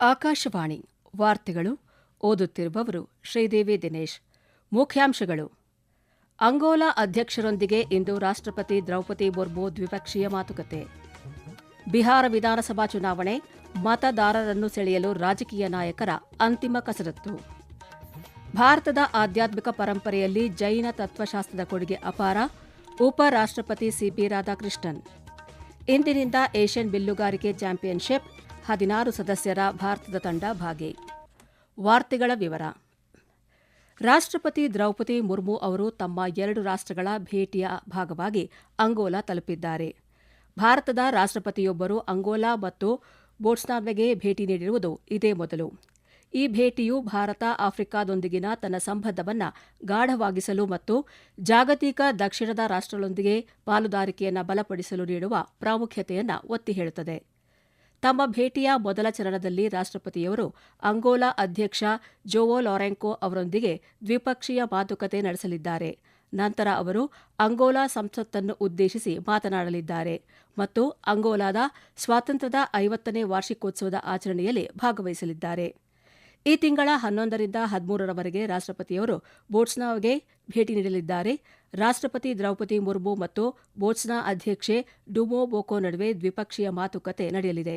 ಆಕಾಶವಾಣಿ ವಾರ್ತೆಗಳು ಓದುತ್ತಿರುವವರು ಶ್ರೀದೇವಿ ದಿನೇಶ್. ಮುಖ್ಯಾಂಶಗಳು. ಅಂಗೋಲಾ ಅಧ್ಯಕ್ಷರೊಂದಿಗೆ ಇಂದು ರಾಷ್ಟ್ರಪತಿ ದ್ರೌಪದಿ ಮುರ್ಮು ದ್ವಿಪಕ್ಷೀಯ ಮಾತುಕತೆ. ಬಿಹಾರ ವಿಧಾನಸಭಾ ಚುನಾವಣೆ, ಮತದಾರರನ್ನು ಸೆಳೆಯಲು ರಾಜಕೀಯ ನಾಯಕರ ಅಂತಿಮ ಕಸರತ್ತು. ಭಾರತದ ಆಧ್ಯಾತ್ಮಿಕ ಪರಂಪರೆಯಲ್ಲಿ ಜೈನ ತತ್ವಶಾಸ್ತ್ರದ ಕೊಡುಗೆ ಅಪಾರ ಉಪರಾಷ್ಟ್ರಪತಿ ಸಿಪಿ ರಾಧಾಕೃಷ್ಣನ್. ಇಂದಿನಿಂದ ಏಷ್ಯನ್ ಬಿಲ್ಲುಗಾರಿಕೆ ಚಾಂಪಿಯನ್ಶಿಪ್ ಹದಿನಾರು ಸದಸ್ಯರ ಭಾರತದ ತಂಡ ಭಾಗಿ. ವಾರ್ತೆಗಳ ವಿವರ. ರಾಷ್ಟ್ರಪತಿ ದ್ರೌಪದಿ ಮುರ್ಮು ಅವರು ತಮ್ಮ ಎರಡು ರಾಷ್ಟ್ರಗಳ ಭೇಟಿಯ ಭಾಗವಾಗಿ ಅಂಗೋಲಾ ತಲುಪಿದ್ದಾರೆ. ಭಾರತದ ರಾಷ್ಟ್ರಪತಿಯೊಬ್ಬರು ಅಂಗೋಲಾ ಮತ್ತು ಬೋಟ್ಸ್ನಾವೆಗೆ ಭೇಟಿ ನೀಡಿರುವುದು ಇದೇ ಮೊದಲು. ಈ ಭೇಟಿಯು ಭಾರತ ಆಫ್ರಿಕಾದೊಂದಿಗಿನ ತನ್ನ ಸಂಬಂಧವನ್ನು ಗಾಢವಾಗಿಸಲು ಮತ್ತು ಜಾಗತಿಕ ದಕ್ಷಿಣದ ರಾಷ್ಟ್ರಗಳೊಂದಿಗೆ ಪಾಲುದಾರಿಕೆಯನ್ನು ಬಲಪಡಿಸಲು ನೀಡುವ ಪ್ರಾಮುಖ್ಯತೆಯನ್ನು ಒತ್ತಿ ಹೇಳುತ್ತದೆ. ತಮ್ಮ ಭೇಟಿಯ ಮೊದಲ ಚರಣದಲ್ಲಿ ರಾಷ್ಟ್ರಪತಿಯವರು ಅಂಗೋಲಾ ಅಧ್ಯಕ್ಷ ಜೋವೋ ಲಾರೆಂಕೋ ಅವರೊಂದಿಗೆ ದ್ವಿಪಕ್ಷೀಯ ಮಾತುಕತೆ ನಡೆಸಲಿದ್ದಾರೆ. ನಂತರ ಅವರು ಅಂಗೋಲಾ ಸಂಸತ್ತನ್ನು ಉದ್ದೇಶಿಸಿ ಮಾತನಾಡಲಿದ್ದಾರೆ ಮತ್ತು ಅಂಗೋಲಾದ ಸ್ವಾತಂತ್ರ್ಯದ ಐವತ್ತನೇ ವಾರ್ಷಿಕೋತ್ಸವದ ಆಚರಣೆಯಲ್ಲಿ ಭಾಗವಹಿಸಲಿದ್ದಾರೆ. ಈ ತಿಂಗಳ ಹನ್ನೊಂದರಿಂದ ಹದಿಮೂರರವರೆಗೆ ರಾಷ್ಟ್ರಪತಿಯವರು ಬೋಟ್ಸ್ನಾಗೆ ಭೇಟಿ ನೀಡಲಿದ್ದಾರೆ. ರಾಷ್ಟ್ರಪತಿ ದ್ರೌಪದಿ ಮುರ್ಮು ಮತ್ತು ಬೋಟ್ಸ್ನಾ ಅಧ್ಯಕ್ಷೆ ಡುಮೋ ಬೋಕೋ ನಡುವೆ ದ್ವಿಪಕ್ಷೀಯ ಮಾತುಕತೆ ನಡೆಯಲಿದೆ.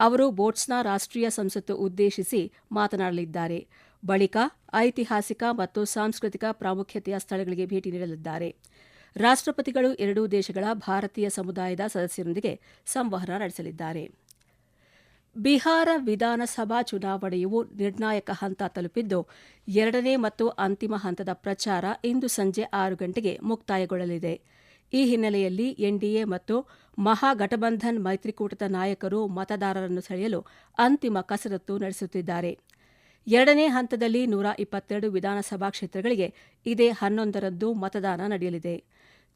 ಅವರು ಬೋಟ್ಸ್ನಾ ರಾಷ್ಟ್ರೀಯ ಸಂಸತ್ತು ಉದ್ದೇಶಿಸಿ ಮಾತನಾಡಲಿದ್ದಾರೆ. ಬಳಿಕ ಐತಿಹಾಸಿಕ ಮತ್ತು ಸಾಂಸ್ಕೃತಿಕ ಪ್ರಾಮುಖ್ಯತೆಯ ಸ್ಥಳಗಳಿಗೆ ಭೇಟಿ ನೀಡಲಿದ್ದಾರೆ. ರಾಷ್ಟ್ರಪತಿಗಳು ಎರಡೂ ದೇಶಗಳ ಭಾರತೀಯ ಸಮುದಾಯದ ಸದಸ್ಯರೊಂದಿಗೆ ಸಂವಹನ ನಡೆಸಲಿದ್ದಾರೆ. ಬಿಹಾರ ವಿಧಾನಸಭಾ ಚುನಾವಣೆಯು ನಿರ್ಣಾಯಕ ಹಂತ ತಲುಪಿದ್ದು, ಎರಡನೇ ಮತ್ತು ಅಂತಿಮ ಹಂತದ ಪ್ರಚಾರ ಇಂದು ಸಂಜೆ ಆರು ಗಂಟೆಗೆ ಮುಕ್ತಾಯಗೊಳ್ಳಲಿದೆ. ಈ ಹಿನ್ನೆಲೆಯಲ್ಲಿ ಎನ್ಡಿಎ ಮತ್ತು ಮಹಾಗಠಬಂಧನ್ ಮೈತ್ರಿಕೂಟದ ನಾಯಕರು ಮತದಾರರನ್ನು ಸೆಳೆಯಲು ಅಂತಿಮ ಕಸರತ್ತು ನಡೆಸುತ್ತಿದ್ದಾರೆ. ಎರಡನೇ ಹಂತದಲ್ಲಿ ನೂರ ಇಪ್ಪತ್ತೆರಡು ವಿಧಾನಸಭಾ ಕ್ಷೇತ್ರಗಳಿಗೆ ಇದೇ ಹನ್ನೊಂದರಂದು ಮತದಾನ ನಡೆಯಲಿದೆ.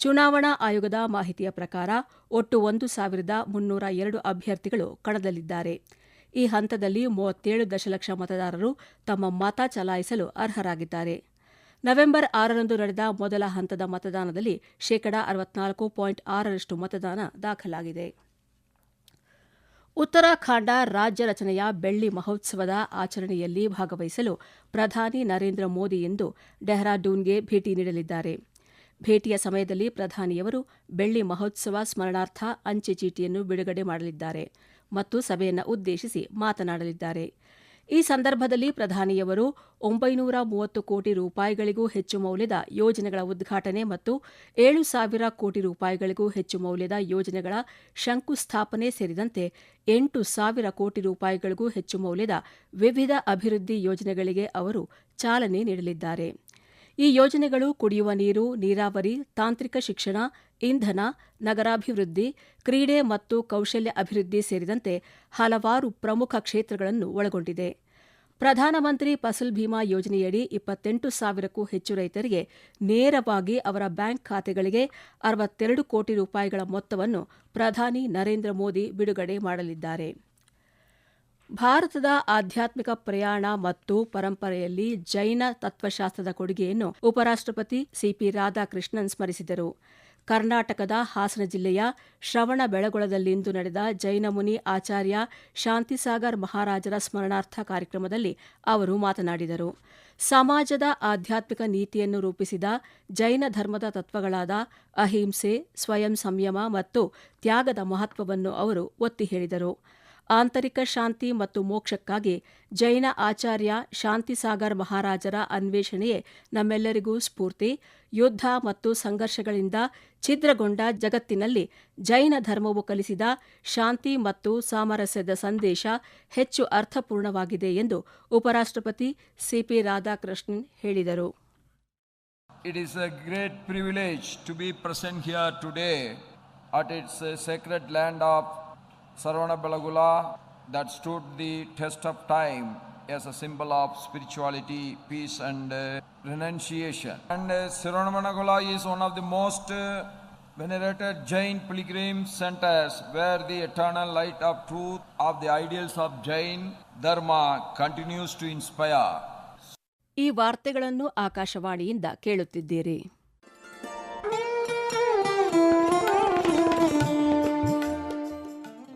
ಚುನಾವಣಾ ಆಯೋಗದ ಮಾಹಿತಿಯ ಪ್ರಕಾರ ಒಟ್ಟು ಒಂದು ಸಾವಿರದ ಮುನ್ನೂರ ಎರಡು ಅಭ್ಯರ್ಥಿಗಳು ಕಣದಲ್ಲಿದ್ದಾರೆ. ಈ ಹಂತದಲ್ಲಿ ಮೂವತ್ತೇಳು ದಶಲಕ್ಷ ಮತದಾರರು ತಮ್ಮ ಮತ ಚಲಾಯಿಸಲು ಅರ್ಹರಾಗಿದ್ದಾರೆ. ನವೆಂಬರ್ ಆರರಂದು ನಡೆದ ಮೊದಲ ಹಂತದ ಮತದಾನದಲ್ಲಿ ಶೇಕಡಾ ಅರವತ್ನಾಲ್ಕು ಪಾಯಿಂಟ್ ಆರರಷ್ಟು ಮತದಾನ ದಾಖಲಾಗಿದೆ. ಉತ್ತರಾಖಂಡ ರಾಜ್ಯ ರಚನೆಯ ಬೆಳ್ಳಿ ಮಹೋತ್ಸವದ ಆಚರಣೆಯಲ್ಲಿ ಭಾಗವಹಿಸಲು ಪ್ರಧಾನಿ ನರೇಂದ್ರ ಮೋದಿ ಇಂದು ಡೆಹ್ರಾಡೂನ್ಗೆ ಭೇಟಿ ನೀಡಲಿದ್ದಾರೆ. ಭೇಟಿಯ ಸಮಯದಲ್ಲಿ ಪ್ರಧಾನಿಯವರು ಬೆಳ್ಳಿ ಮಹೋತ್ಸವ ಸ್ಮರಣಾರ್ಥ ಅಂಚೆ ಚೀಟಿಯನ್ನು ಬಿಡುಗಡೆ ಮಾಡಲಿದ್ದಾರೆ ಮತ್ತು ಸಭೆಯನ್ನು ಉದ್ದೇಶಿಸಿ ಮಾತನಾಡಲಿದ್ದಾರೆ. ಈ ಸಂದರ್ಭದಲ್ಲಿ ಪ್ರಧಾನಿಯವರು ಒಂಬೈನೂರ ಮೂವತ್ತು ಕೋಟಿ ರೂಪಾಯಿಗಳಿಗೂ ಹೆಚ್ಚು ಮೌಲ್ಯದ ಯೋಜನೆಗಳ ಉದ್ಘಾಟನೆ ಮತ್ತು ಏಳು ಸಾವಿರ ಕೋಟಿ ರೂಪಾಯಿಗಳಿಗೂ ಹೆಚ್ಚು ಮೌಲ್ಯದ ಯೋಜನೆಗಳ ಶಂಕುಸ್ಥಾಪನೆ ಸೇರಿದಂತೆ ಎಂಟು ಸಾವಿರ ಕೋಟಿ ರೂಪಾಯಿಗಳಿಗೂ ಹೆಚ್ಚು ಮೌಲ್ಯದ ವಿವಿಧ ಅಭಿವೃದ್ಧಿ ಯೋಜನೆಗಳಿಗೆ ಅವರು ಚಾಲನೆ ನೀಡಲಿದ್ದಾರೆ. ಈ ಯೋಜನೆಗಳು ಕುಡಿಯುವ ನೀರು, ನೀರಾವರಿ, ತಾಂತ್ರಿಕ ಶಿಕ್ಷಣ, ಇಂಧನ, ನಗರಾಭಿವೃದ್ಧಿ, ಕ್ರೀಡೆ ಮತ್ತು ಕೌಶಲ್ಯ ಅಭಿವೃದ್ಧಿ ಸೇರಿದಂತೆ ಹಲವಾರು ಪ್ರಮುಖ ಕ್ಷೇತ್ರಗಳನ್ನು ಒಳಗೊಂಡಿದೆ. ಪ್ರಧಾನಮಂತ್ರಿ ಫಸಲ್ ಭೀಮಾ ಯೋಜನೆಯಡಿ ಇಪ್ಪತ್ತೆಂಟು ಸಾವಿರಕ್ಕೂ ಹೆಚ್ಚು ರೈತರಿಗೆ ನೇರವಾಗಿ ಅವರ ಬ್ಯಾಂಕ್ ಖಾತೆಗಳಿಗೆ ಅರವತ್ತೆರಡು ಕೋಟಿ ರೂಪಾಯಿಗಳ ಮೊತ್ತವನ್ನು ಪ್ರಧಾನಿ ನರೇಂದ್ರ ಮೋದಿ ಬಿಡುಗಡೆ ಮಾಡಲಿದ್ದಾರೆ. ಭಾರತದ ಆಧ್ಯಾತ್ಮಿಕ ಪ್ರಯಾಣ ಮತ್ತು ಪರಂಪರೆಯಲ್ಲಿ ಜೈನ ತತ್ವಶಾಸ್ತ್ರದ ಕೊಡುಗೆಯನ್ನು ಉಪರಾಷ್ಟ್ರಪತಿ ಸಿಪಿ ರಾಧಾಕೃಷ್ಣನ್ ಸ್ಮರಿಸಿದರು. ಕರ್ನಾಟಕದ ಹಾಸನ ಜಿಲ್ಲೆಯ ಶ್ರವಣ ಬೆಳಗೊಳದಲ್ಲಿಂದು ನಡೆದ ಜೈನ ಮುನಿ ಆಚಾರ್ಯ ಶಾಂತಿಸಾಗರ್ ಮಹಾರಾಜರ ಸ್ಮರಣಾರ್ಥ ಕಾರ್ಯಕ್ರಮದಲ್ಲಿ ಅವರು ಮಾತನಾಡಿದರು. ಸಮಾಜದ ಆಧ್ಯಾತ್ಮಿಕ ನೀತಿಯನ್ನು ರೂಪಿಸಿದ ಜೈನ ಧರ್ಮದ ತತ್ವಗಳಾದ ಅಹಿಂಸೆ, ಸ್ವಯಂ ಸಂಯಮ ಮತ್ತು ತ್ಯಾಗದ ಮಹತ್ವವನ್ನು ಅವರು ಒತ್ತಿ ಹೇಳಿದರು. ಆಂತರಿಕ ಶಾಂತಿ ಮತ್ತು ಮೋಕ್ಷಕ್ಕಾಗಿ ಜೈನ ಆಚಾರ್ಯ ಶಾಂತಿಸಾಗರ್ ಮಹಾರಾಜರ ಅನ್ವೇಷಣೆಯೇ ನಮ್ಮೆಲ್ಲರಿಗೂ ಸ್ಫೂರ್ತಿ. ಯುದ್ಧ ಮತ್ತು ಸಂಘರ್ಷಗಳಿಂದ ಛಿದ್ರಗೊಂಡ ಜಗತ್ತಿನಲ್ಲಿ ಜೈನ ಧರ್ಮವು ಕಲಿಸಿದ ಶಾಂತಿ ಮತ್ತು ಸಾಮರಸ್ಯದ ಸಂದೇಶ ಹೆಚ್ಚು ಅರ್ಥಪೂರ್ಣವಾಗಿದೆ ಎಂದು ಉಪರಾಷ್ಟ್ರಪತಿ ಸಿಪಿ ರಾಧಾಕೃಷ್ಣನ್ ಹೇಳಿದರು. It is a great privilege to be present here today at its sacred land of Saravana Balagula that stood the test of time as a symbol of spirituality, peace, and uh, renunciation. And uh, Saravana is one of the most uh, venerated Jain pilgrim centers where the eternal light of truth of the ideals of Jain Dharma continues to inspire. ಈ ವಾರ್ತೆಗಳನ್ನು ಆಕಾಶವಾಣಿಯಿಂದ ಕೇಳುತ್ತಿದ್ದೀರಿ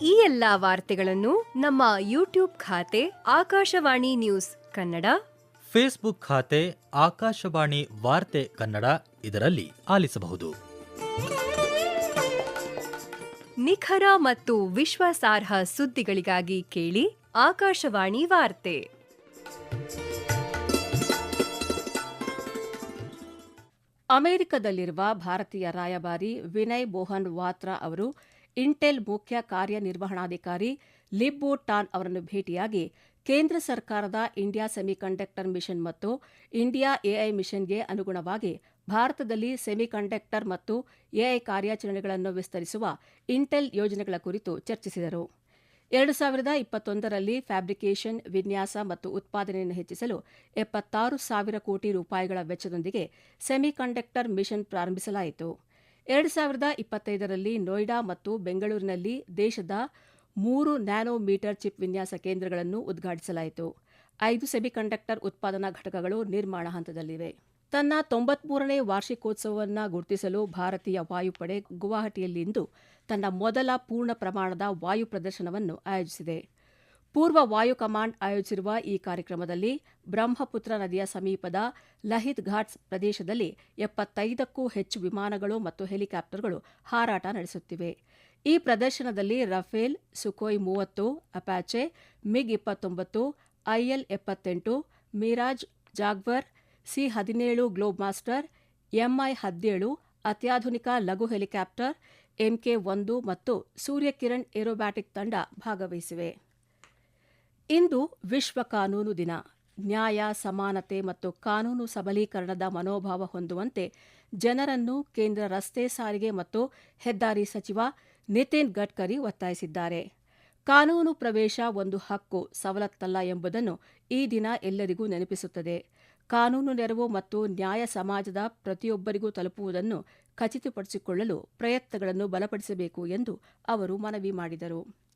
ಈ ಎಲ್ಲ ವಾರ್ತೆಗಳನ್ನು ನಮ್ಮ YouTube ಖಾತೆ Akashvani news Kannada Facebook ಖಾತೆ ಆಕಾಶವಾಣಿ ವಾರ್ತೆ ಕನ್ನಡ ಇದರಲ್ಲಿ ಆಲಿಸಬಹುದು. ನಿಖರ ಮತ್ತು ವಿಶ್ವಾಸಾರ್ಹ ಸುದ್ದಿಗಳಿಗಾಗಿ ಕೇಳಿ ಆಕಾಶವಾಣಿ ವಾರ್ತೆ. ಅಮೆರಿಕದಲ್ಲಿರುವ ಭಾರತೀಯ ರಾಯಭಾರಿ ವಿನಯ್ ಮೋಹನ್ ವಾತ್ರಾ ಅವರು ಇಂಟೆಲ್ ಮುಖ್ಯ ಕಾರ್ಯನಿರ್ವಹಣಾಧಿಕಾರಿ ಲಿಬ್ಬೋ ಟಾನ್ ಅವರನ್ನು ಭೇಟಿಯಾಗಿ ಕೇಂದ್ರ ಸರ್ಕಾರದ ಇಂಡಿಯಾ ಸೆಮಿಕಂಡಕ್ಟರ್ ಮಿಷನ್ ಮತ್ತು ಇಂಡಿಯಾ ಎಐ ಮಿಷನ್ಗೆ ಅನುಗುಣವಾಗಿ ಭಾರತದಲ್ಲಿ ಸೆಮಿಕಂಡಕ್ಟರ್ ಮತ್ತು ಎಐ ಕಾರ್ಯಾಚರಣೆಗಳನ್ನು ವಿಸ್ತರಿಸುವ ಇಂಟೆಲ್ ಯೋಜನೆಗಳ ಕುರಿತು ಚರ್ಚಿಸಿದರು. ಎರಡು ಸಾವಿರದ ಇಪ್ಪತ್ತೊಂದರಲ್ಲಿ ಫ್ಯಾಬ್ರಿಕೇಷನ್ ವಿನ್ಯಾಸ ಮತ್ತು ಉತ್ಪಾದನೆಯನ್ನು ಹೆಚ್ಚಿಸಲು ಎಪ್ಪತ್ತಾರು ಸಾವಿರ ಕೋಟಿ ರೂಪಾಯಿಗಳ ವೆಚ್ಚದೊಂದಿಗೆ ಸೆಮಿಕಂಡಕ್ಟರ್ ಮಿಷನ್ ಪ್ರಾರಂಭಿಸಲಾಯಿತು. ಎರಡು ಸಾವಿರದ ಇಪ್ಪತ್ತೈದರಲ್ಲಿ ನೋಯ್ಡಾ ಮತ್ತು ಬೆಂಗಳೂರಿನಲ್ಲಿ ದೇಶದ ಮೂರು ನ್ಯಾನೋಮೀಟರ್ ಚಿಪ್ ವಿನ್ಯಾಸ ಕೇಂದ್ರಗಳನ್ನು ಉದ್ಘಾಟಿಸಲಾಯಿತು. ಐದು ಸೆಮಿಕಂಡಕ್ಟರ್ ಉತ್ಪಾದನಾ ಘಟಕಗಳು ನಿರ್ಮಾಣ ಹಂತದಲ್ಲಿವೆ. ತನ್ನ ತೊಂಬತ್ಮೂರನೇ ವಾರ್ಷಿಕೋತ್ಸವವನ್ನು ಗುರುತಿಸಲು ಭಾರತೀಯ ವಾಯುಪಡೆ ಗುವಾಹಟಿಯಲ್ಲಿಂದು ತನ್ನ ಮೊದಲ ಪೂರ್ಣ ಪ್ರಮಾಣದ ವಾಯು ಪ್ರದರ್ಶನವನ್ನು ಆಯೋಜಿಸಿದೆ. ಪೂರ್ವ ವಾಯು ಕಮಾಂಡ್ ಆಯೋಜಿಸಿರುವ ಈ ಕಾರ್ಯಕ್ರಮದಲ್ಲಿ ಬ್ರಹ್ಮಪುತ್ರ ನದಿಯ ಸಮೀಪದ ಲಹಿತ್ ಘಾಟ್ಸ್ ಪ್ರದೇಶದಲ್ಲಿ ಎಪ್ಪತ್ತೈದಕ್ಕೂ ಹೆಚ್ಚು ವಿಮಾನಗಳು ಮತ್ತು ಹೆಲಿಕಾಪ್ಟರ್ಗಳು ಹಾರಾಟ ನಡೆಸುತ್ತಿವೆ. ಈ ಪ್ರದರ್ಶನದಲ್ಲಿ ರಫೇಲ್, ಸುಖೋಯ್ ಮೂವತ್ತು, ಅಪಾಚೆ, ಮಿಗ್ ಇಪ್ಪತ್ತೊಂಬತ್ತು, ಐಎಲ್ ಎಪ್ಪತ್ತೆಂಟು, ಮಿರಾಜ್ ಜಾಗ್ವರ್, ಸಿ ಹದಿನೇಳು ಗ್ಲೋಬ್ ಮಾಸ್ಟರ್, ಎಂಐ ಹದಿನೇಳು, ಅತ್ಯಾಧುನಿಕ ಲಘು ಹೆಲಿಕಾಪ್ಟರ್, ಎಂಕೆ ಒಂದು ಮತ್ತು ಸೂರ್ಯಕಿರಣ್ ಏರೋಬ್ಯಾಟಿಕ್ ತಂಡ ಭಾಗವಹಿಸಿವೆ. ಇಂದು ವಿಶ್ವ ಕಾನೂನು ದಿನ. ನ್ಯಾಯ, ಸಮಾನತೆ ಮತ್ತು ಕಾನೂನು ಸಬಲೀಕರಣದ ಮನೋಭಾವ ಹೊಂದುವಂತೆ ಜನರನ್ನು ಕೇಂದ್ರ ರಸ್ತೆ ಸಾರಿಗೆ ಮತ್ತು ಹೆದ್ದಾರಿ ಸಚಿವ ನಿತಿನ್ ಗಡ್ಕರಿ ಒತ್ತಾಯಿಸಿದ್ದಾರೆ. ಕಾನೂನು ಪ್ರವೇಶ ಒಂದು ಹಕ್ಕು, ಸವಲತ್ತಲ್ಲ ಎಂಬುದನ್ನು ಈ ದಿನ ಎಲ್ಲರಿಗೂ ನೆನಪಿಸುತ್ತದೆ. ಕಾನೂನು ನೆರವು ಮತ್ತು ನ್ಯಾಯ ಸಮಾಜದ ಪ್ರತಿಯೊಬ್ಬರಿಗೂ ತಲುಪುವುದನ್ನು ಖಚಿತಪಡಿಸಿಕೊಳ್ಳಲು ಪ್ರಯತ್ನಗಳನ್ನು ಬಲಪಡಿಸಬೇಕು ಎಂದು ಅವರು ಮನವಿ ಮಾಡಿದರು.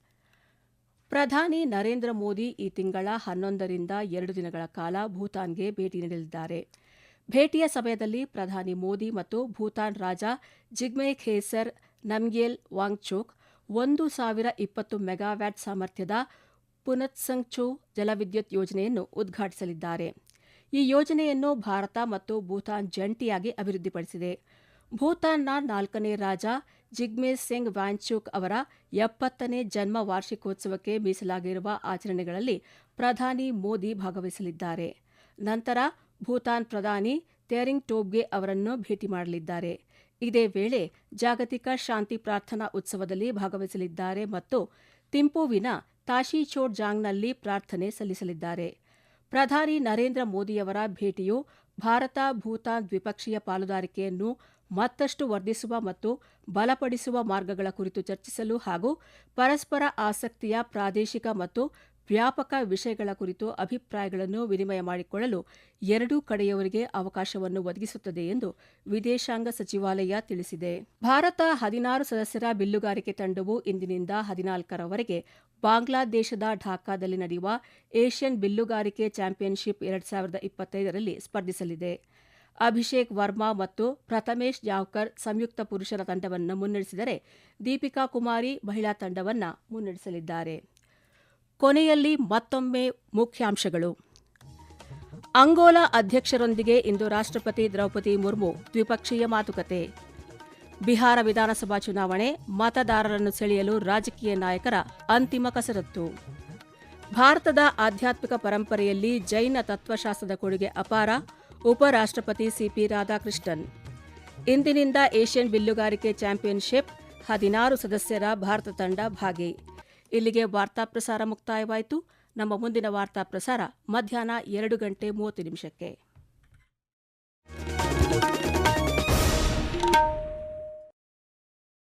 ಪ್ರಧಾನಿ ನರೇಂದ್ರ ಮೋದಿ ಈ ತಿಂಗಳ ಹನ್ನೊಂದರಿಂದ ಎರಡು ದಿನಗಳ ಕಾಲ ಭೂತಾನ್ಗೆ ಭೇಟಿ ನೀಡಲಿದ್ದಾರೆ. ಭೇಟಿಯ ಸಮಯದಲ್ಲಿ ಪ್ರಧಾನಿ ಮೋದಿ ಮತ್ತು ಭೂತಾನ್ ರಾಜ ಜಿಗ್ಮೆ ಖೇಸರ್ ನಮ್ಗೇಲ್ ವಾಂಗ್ಚೋಕ್ ಒಂದು ಸಾವಿರ ಇಪ್ಪತ್ತು ಮೆಗಾವ್ಯಾಟ್ ಸಾಮರ್ಥ್ಯದ ಪುನತ್ಸಂಗ್ಚು ಜಲವಿದ್ಯುತ್ ಯೋಜನೆಯನ್ನು ಉದ್ಘಾಟಿಸಲಿದ್ದಾರೆ. ಈ ಯೋಜನೆಯನ್ನು ಭಾರತ ಮತ್ತು ಭೂತಾನ್ ಜಂಟಿಯಾಗಿ ಅಭಿವೃದ್ಧಿಪಡಿಸಿದೆ. ಭೂತಾನ್ನ ನಾಲ್ಕನೇ ರಾಜ ಜಿಗ್ಮೆ ಸಿಂಗ್ ವ್ಯಾನ್ಚುಕ್ ಅವರ ಎಪ್ಪತ್ತನೇ ಜನ್ಮ ವಾರ್ಷಿಕೋತ್ಸವಕ್ಕೆ ಮೀಸಲಾಗಿರುವ ಆಚರಣೆಗಳಲ್ಲಿ ಪ್ರಧಾನಿ ಮೋದಿ ಭಾಗವಹಿಸಲಿದ್ದಾರೆ. ನಂತರ ಭೂತಾನ್ ಪ್ರಧಾನಿ ತೆರಿಂಗ್ ಟೋಬ್ಗೆ ಅವರನ್ನು ಭೇಟಿ ಮಾಡಲಿದ್ದಾರೆ. ಇದೇ ವೇಳೆ ಜಾಗತಿಕ ಶಾಂತಿ ಪ್ರಾರ್ಥನಾ ಉತ್ಸವದಲ್ಲಿ ಭಾಗವಹಿಸಲಿದ್ದಾರೆ ಮತ್ತು ತಿಂಪುವಿನ ತಾಶಿಚೋಡ್ ಜಾಂಗ್ನಲ್ಲಿ ಪ್ರಾರ್ಥನೆ ಸಲ್ಲಿಸಲಿದ್ದಾರೆ. ಪ್ರಧಾನಿ ನರೇಂದ್ರ ಮೋದಿಯವರ ಭೇಟಿಯು ಭಾರತ ಭೂತಾನ್ ದ್ವಿಪಕ್ಷೀಯ ಪಾಲುದಾರಿಕೆಯನ್ನು ಮತ್ತಷ್ಟು ವರ್ಧಿಸುವ ಮತ್ತು ಬಲಪಡಿಸುವ ಮಾರ್ಗಗಳ ಕುರಿತು ಚರ್ಚಿಸಲು ಹಾಗೂ ಪರಸ್ಪರ ಆಸಕ್ತಿಯ ಪ್ರಾದೇಶಿಕ ಮತ್ತು ವ್ಯಾಪಕ ವಿಷಯಗಳ ಕುರಿತು ಅಭಿಪ್ರಾಯಗಳನ್ನು ವಿನಿಮಯ ಮಾಡಿಕೊಳ್ಳಲು ಎರಡೂ ಕಡೆಯವರಿಗೆ ಅವಕಾಶವನ್ನು ಒದಗಿಸುತ್ತದೆ ಎಂದು ವಿದೇಶಾಂಗ ಸಚಿವಾಲಯ ತಿಳಿಸಿದೆ. ಭಾರತ ಹದಿನಾರು ಸದಸ್ಯರ ಬಿಲ್ಲುಗಾರಿಕೆ ತಂಡವು ಇಂದಿನಿಂದ ಹದಿನಾಲ್ಕರವರೆಗೆ ಬಾಂಗ್ಲಾದೇಶದ ಢಾಕಾದಲ್ಲಿ ನಡೆಯುವ ಏಷ್ಯನ್ ಬಿಲ್ಲುಗಾರಿಕೆ ಚಾಂಪಿಯನ್ಶಿಪ್ ಎರಡ್ ಸಾವಿರದ ಇಪ್ಪತ್ತೈದರಲ್ಲಿ ಸ್ಪರ್ಧಿಸಲಿದೆ. ಅಭಿಷೇಕ್ ವರ್ಮಾ ಮತ್ತು ಪ್ರಥಮೇಶ್ ಜಾವ್ಕರ್ ಸಂಯುಕ್ತ ಪುರುಷರ ತಂಡವನ್ನು ಮುನ್ನಡೆಸಿದರೆ ದೀಪಿಕಾ ಕುಮಾರಿ ಮಹಿಳಾ ತಂಡವನ್ನು ಮುನ್ನಡೆಸಲಿದ್ದಾರೆ. ಕೊನೆಯಲ್ಲಿ ಮತ್ತೊಮ್ಮೆ ಮುಖ್ಯಾಂಶಗಳು. ಅಂಗೋಲಾ ಅಧ್ಯಕ್ಷರೊಂದಿಗೆ ಇಂದು ರಾಷ್ಟ್ರಪತಿ ದ್ರೌಪದಿ ಮುರ್ಮು ದ್ವಿಪಕ್ಷೀಯ ಮಾತುಕತೆ. ಬಿಹಾರ ವಿಧಾನಸಭಾ ಚುನಾವಣೆ, ಮತದಾರರನ್ನು ಸೆಳೆಯಲು ರಾಜಕೀಯ ನಾಯಕರ ಅಂತಿಮ ಕಸರತ್ತು. ಭಾರತದ ಆಧ್ಯಾತ್ಮಿಕ ಪರಂಪರೆಯಲ್ಲಿ ಜೈನ ತತ್ವಶಾಸ್ತ್ರದ ಕೊಡುಗೆ ಅಪಾರ. ಉಪರಾಷ್ಟ್ರಪತಿ ಸಿಪಿ ರಾಧಾಕೃಷ್ಣನ್. ಇಂದಿನಿಂದ ಏಷ್ಯನ್ ಬಿಲ್ಲುಗಾರಿಕೆ ಚಾಂಪಿಯನ್ಶಿಪ್ ಹದಿನಾರು ಸದಸ್ಯರ ಭಾರತ ತಂಡ ಭಾಗಿ. ಇಲ್ಲಿಗೆ ವಾರ್ತಾ ಪ್ರಸಾರ ಮುಕ್ತಾಯವಾಯಿತು. ನಮ್ಮ ಮುಂದಿನ ವಾರ್ತಾ ಪ್ರಸಾರ ಮಧ್ಯಾಹ್ನ ಎರಡು ಗಂಟೆ ಮೂವತ್ತು ನಿಮಿಷಕ್ಕೆ.